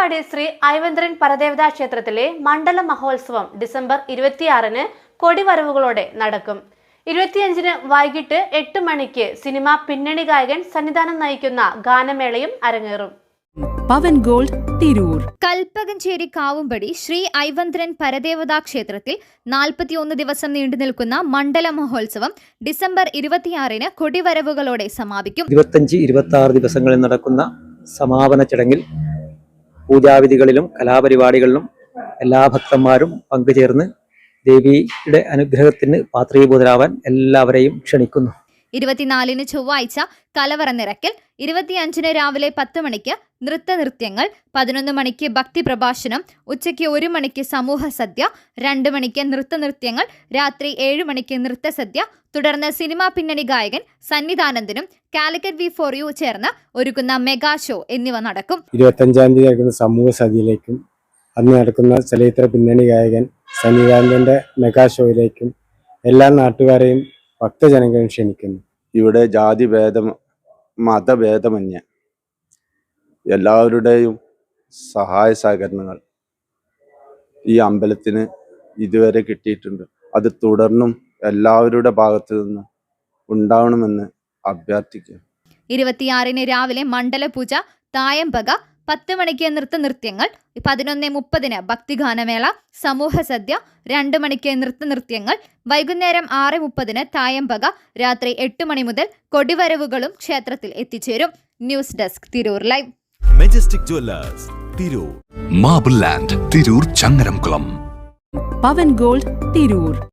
തിരുവമ്പാടി ശ്രീ ഐവന്ദ്രൻ പരദേവതാ ക്ഷേത്രത്തിലെ മണ്ഡല മഹോത്സവം ഡിസംബർ ഇരുപത്തിയാറിന് കൊടിവരവുകളോടെ നടക്കും. ഇരുപത്തിയഞ്ചിന് വൈകിട്ട് എട്ട് മണിക്ക് സിനിമ പിന്നണി ഗായകൻ സന്നിധാനം നയിക്കുന്ന ഗാനമേളയും അരങ്ങേറും. പവൻ ഗോൾഡ് തിരൂർ. കൽപ്പകഞ്ചേരി കാവുംപടി ശ്രീ ഐവന്ദ്രൻ പരദേവതാ ക്ഷേത്രത്തിൽ നാൽപ്പത്തിയൊന്ന് ദിവസം നീണ്ടു നിൽക്കുന്ന മണ്ഡല മഹോത്സവം ഡിസംബർ ഇരുപത്തിയാറിന് കൊടിവരവുകളോടെ സമാപിക്കും. ഇരുപത്തഞ്ച് ഇരുപത്തി ആറ് ദിവസങ്ങളിൽ നടക്കുന്ന സമാപന ചടങ്ങിൽ പൂജാവിധികളിലും കലാപരിപാടികളിലും എല്ലാ ഭക്തന്മാരും പങ്കുചേർന്ന് ദേവിയുടെ അനുഗ്രഹത്തിന് പാത്രീഭൂതരാവാൻ എല്ലാവരെയും ക്ഷണിക്കുന്നു. ഇരുപത്തിനാലിന് ചൊവ്വാഴ്ച കലവറ നിറയ്ക്കൽ ഇരുപത്തിയഞ്ചിന് രാവിലെ പത്ത് മണിക്ക് നൃത്ത നൃത്യങ്ങൾ പതിനൊന്ന് മണിക്ക് ഭക്തി പ്രഭാഷണം ഉച്ചയ്ക്ക് ഒരു മണിക്ക് സമൂഹ സദ്യ രണ്ട് മണിക്ക് നൃത്ത നൃത്യങ്ങൾ രാത്രി ഏഴ് മണിക്ക് നൃത്ത സദ്യ തുടർന്ന് സിനിമാ പിന്നണി ഗായകൻ സന്നിധാനന്ദനും കാലിക്കറ്റ് വി ഫോർ യു ചേർന്ന് ഒരുക്കുന്ന മെഗാ ഷോ എന്നിവ നടക്കും. ഇരുപത്തഞ്ചാം തീയതി നടക്കുന്ന സമൂഹ സദ്യയിലേക്കും അന്ന് നടക്കുന്ന ചലച്ചിത്ര പിന്നണി ഗായകൻ സന്നിധാനന്ദന്റെ മെഗാ ഷോയിലേക്കും എല്ലാ നാട്ടുകാരെയും ഭക്തജനങ്ങളും ക്ഷണിക്കുന്നു. ഇവിടെ ജാതി മതഭേദമന്യ. എല്ലാവരുടെയും സഹായ സഹകരണങ്ങൾ ഈ അമ്പലത്തിന് ഇതുവരെ കിട്ടിയിട്ടുണ്ട്. അത് തുടർന്നും എല്ലാവരുടെ ഭാഗത്തു നിന്നും ഉണ്ടാവണമെന്ന് അഭ്യർത്ഥിക്കുക ഇരുപത്തിയാറിന് രാവിലെ മണ്ഡലപൂജ തായമ്പക പത്ത് മണിക്ക് നൃത്ത നൃത്യങ്ങൾ പതിനൊന്ന് മുപ്പതിന് ഭക്തിഗാനമേള സമൂഹ സദ്യ രണ്ട് മണിക്ക് നൃത്ത നൃത്യങ്ങൾ വൈകുന്നേരം ആറ് മുപ്പതിന് തായമ്പക രാത്രി എട്ട് മണി മുതൽ കൊടിവരവുകളും ക്ഷേത്രത്തിൽ എത്തിച്ചേരും. News desk Tirur live. Majestic jewellers Tirur. Marble land Tirur Changaramkulam. Pavan gold Tirur.